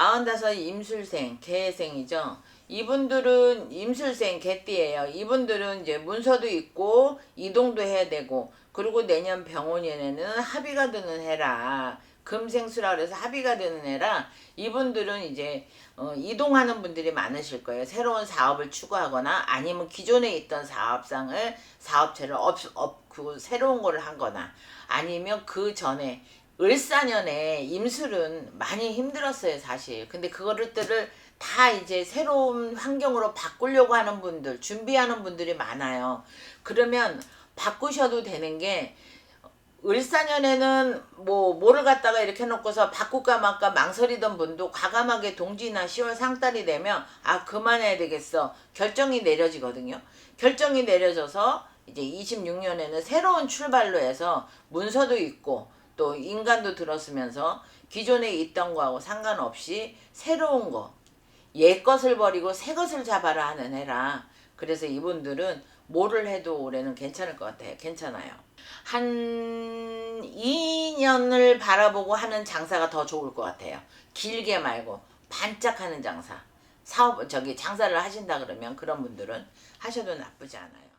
마흔다섯 임술생, 개생이죠. 이분들은 임술생 개띠예요. 이분들은 이제 문서도 있고 이동도 해야 되고 그리고 내년 병원년에는 합의가 드는 해라. 금생수라 그래서 합의가 되는 해라 이분들은 이제 어, 이동하는 분들이 많으실 거예요. 새로운 사업을 추구하거나 아니면 기존에 있던 사업상을 사업체를 업, 업, 그 새로운 거를 하거나 아니면 그 전에 을사년에 임술은 많이 힘들었어요, 사실. 근데 그거를들을 다 이제 새로운 환경으로 바꾸려고 하는 분들, 준비하는 분들이 많아요. 그러면 바꾸셔도 되는 게 을사년에는 뭐 뭐를 갖다가 이렇게 해놓고서 바꿀까 말까 망설이던 분도 과감하게 동지나 10월 상달이 되면 아 그만해야 되겠어 결정이 내려지거든요. 결정이 내려져서 이제 26년에는 새로운 출발로 해서 문서도 있고 또 인간도 들었으면서 기존에 있던 거하고 상관없이 새로운 거, 옛 것을 버리고 새 것을 잡아라 하는 해라. 그래서 이분들은 뭐를 해도 올해는 괜찮을 것 같아요. 괜찮아요. 한 2년을 바라보고 하는 장사가 더 좋을 것 같아요. 길게 말고 반짝하는 장사. 사업 저기 장사를 하신다 그러면 그런 분들은 하셔도 나쁘지 않아요.